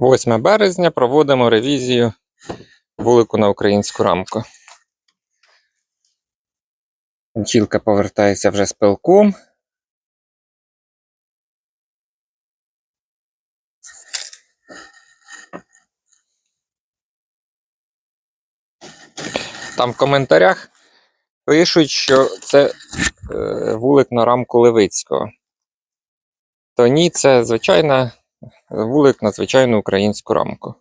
8 березня проводимо ревізію вулику на українську рамку. Бджілка повертається вже з пилком. Там в коментарях пишуть, що це е, вулик на рамку Левицького. То ні, це звичайна вулик на звичайну українську рамку.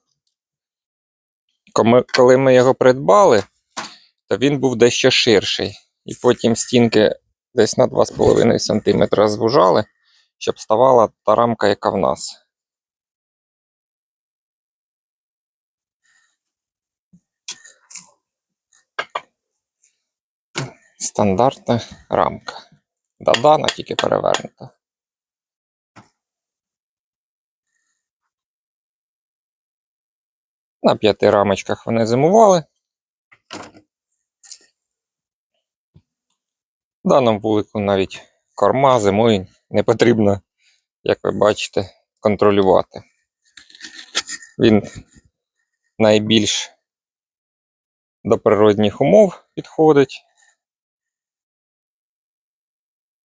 Коли ми його придбали, то він був дещо ширший. І потім стінки десь на 2,5 см звужали, щоб ставала та рамка, яка в нас. Стандартна рамка. Дадана тільки перевернута. На п'яти рамочках вони зимували. В даному вулику навіть корма зимою не потрібно, як ви бачите, контролювати. Він найбільш до природних умов підходить.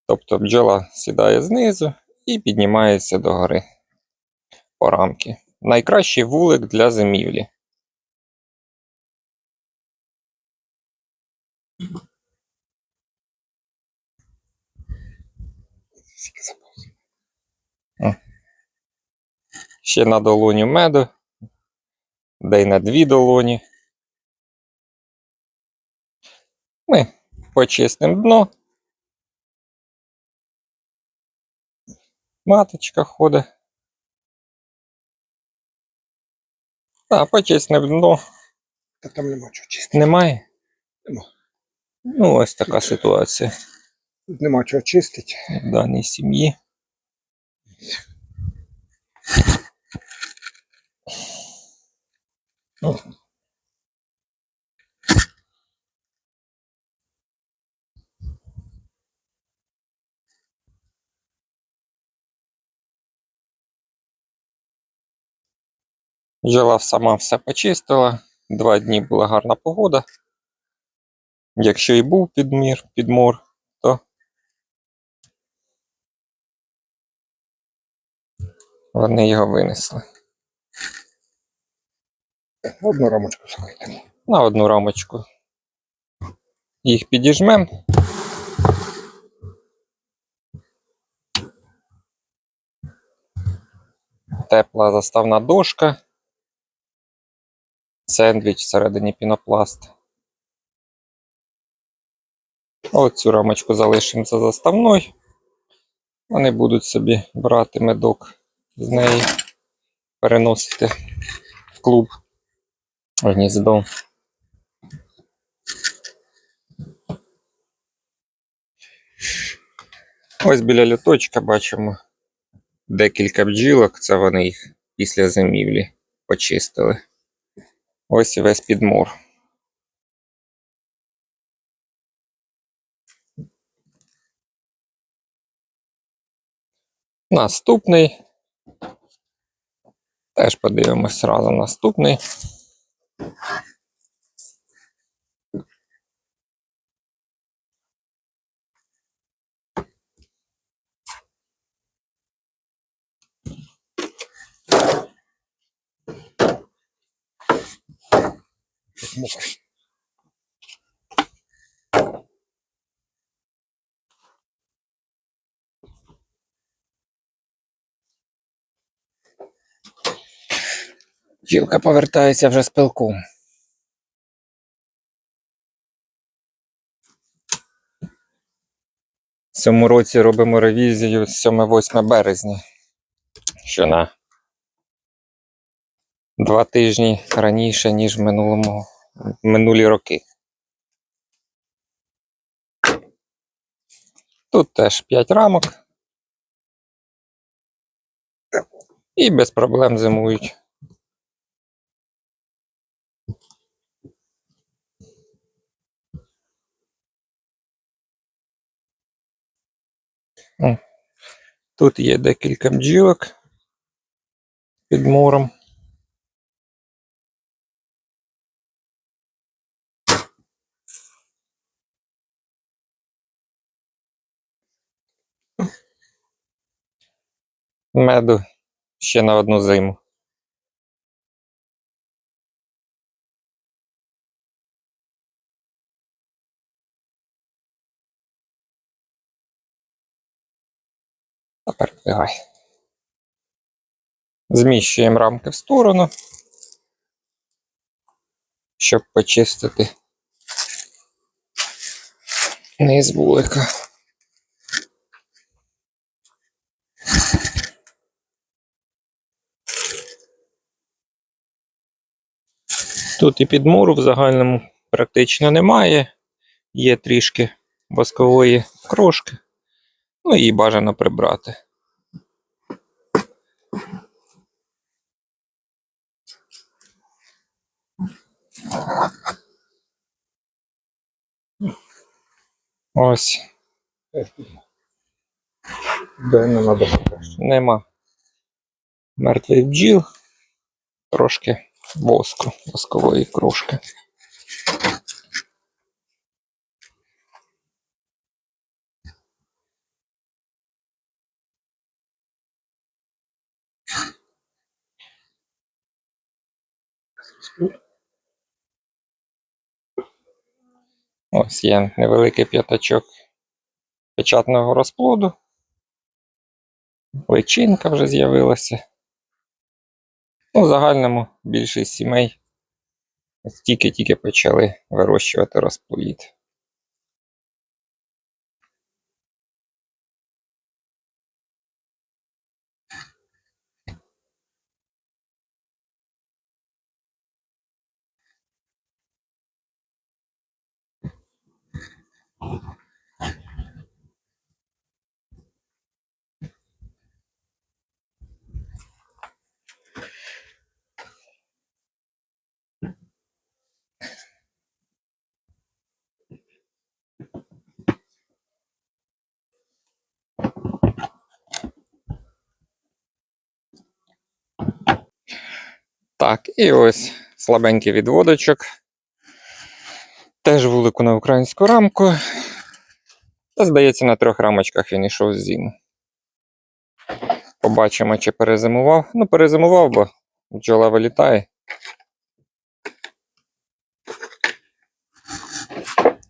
Тобто бджола сідає знизу і піднімається догори по рамки. Найкращий вулик для зимівлі. Ще на долоні меду, де й на дві долоні. Ми почистимо дно. Маточка ходить. А, почисне дно. Та там нема чого чистити. Немає? Нема. Ну, ось така ситуація Тут нема чого чистити. в даній сім'ї. Ну, Жила сама все почистила. Два дні була гарна погода. Якщо і був підмір, підмор, то вони його винесли. Одну рамочку слухайте. На одну рамочку. Їх підіжмем. Тепла заставна дошка. Сендвіч всередині пінопласт. Оцю рамочку залишимо за заставною. Вони будуть собі брати медок з неї, переносити в клуб в гніздо. Ось біля люточка бачимо декілька бджілок, це вони їх після зимівлі почистили. Ось і весь підмур. Наступний. Теж подивимось разом наступний. Мокро. Бджілка повертається вже з пилком. В цьому році робимо ревізію з 7-8 березня. Що на два тижні раніше, ніж в минулому, минулі роки. Тут теж 5 рамок. І без проблем зимують. Тут є декілька бджілок під мором. Меду ще на одну зиму. Тепер. Зміщуємо рамки в сторону, щоб почистити низ вулика. Тут і підмуру в загальному практично немає. Є трішки воскової крошки. Ну і бажано прибрати. Ось, Де не треба нема мертвих бджіл, трошки воску, воскової крошки. Ось є невеликий п'ятачок печатного розплоду. Личинка вже з'явилася. Ну, в загальному більшість сімей тільки-тільки почали вирощувати розплід. Так, і ось слабенький відводочок. Теж вулику на українську рамку. Та, здається, на трьох рамочках він йшов з зиму. Побачимо, чи перезимував. Ну, перезимував, бо бджола вилітає.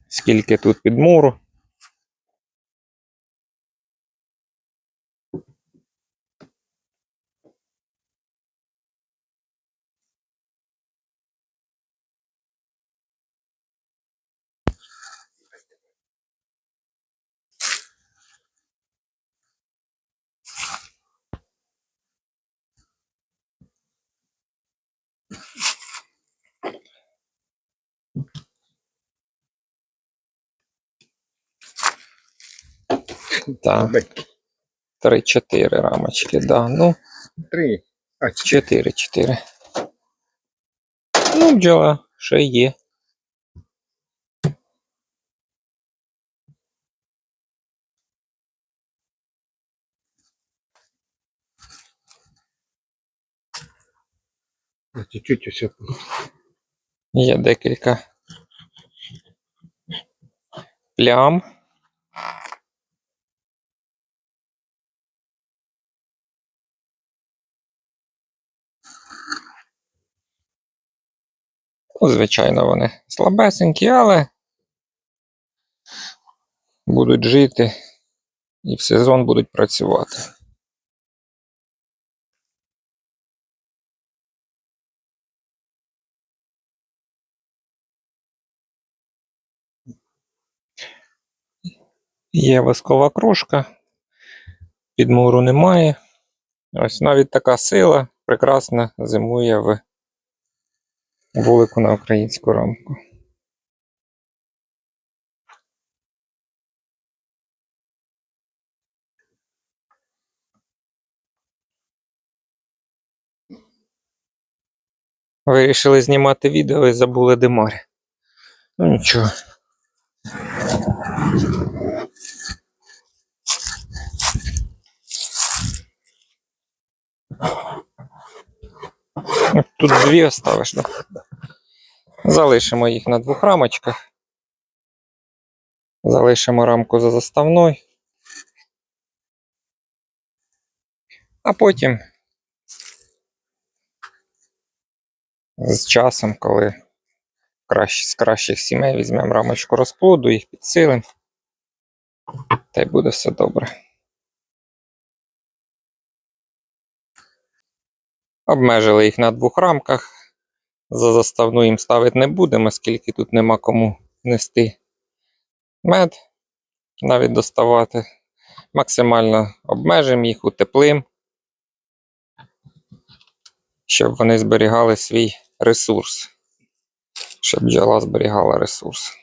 Скільки тут підмуру. Маленький. 3-4 рамочки, да. Ну, Три. А, чотири. 4-4. Ну, бджола ще є. А, Чуть-чуть усе. Є декілька плям. Ну, звичайно, вони слабесенькі, але будуть жити і в сезон будуть працювати. Є воскова кружка, підмуру немає. Ось навіть така сила прекрасно зимує в вулику на українську рамку. Вирішили знімати відео і забули димарі. Ну нічого. Тут дві оставиш, да? Залишимо їх на двох рамочках. Залишимо рамку за заставною. А потім з часом, коли краще, з кращих сімей візьмемо рамочку розплоду, їх підсилимо, та й буде все добре. Обмежили їх на двох рамках. За заставну їм ставити не будемо, оскільки тут нема кому нести мед, навіть доставати. Максимально обмежимо їх, утеплим, щоб вони зберігали свій ресурс. Щоб бджола зберігала ресурс.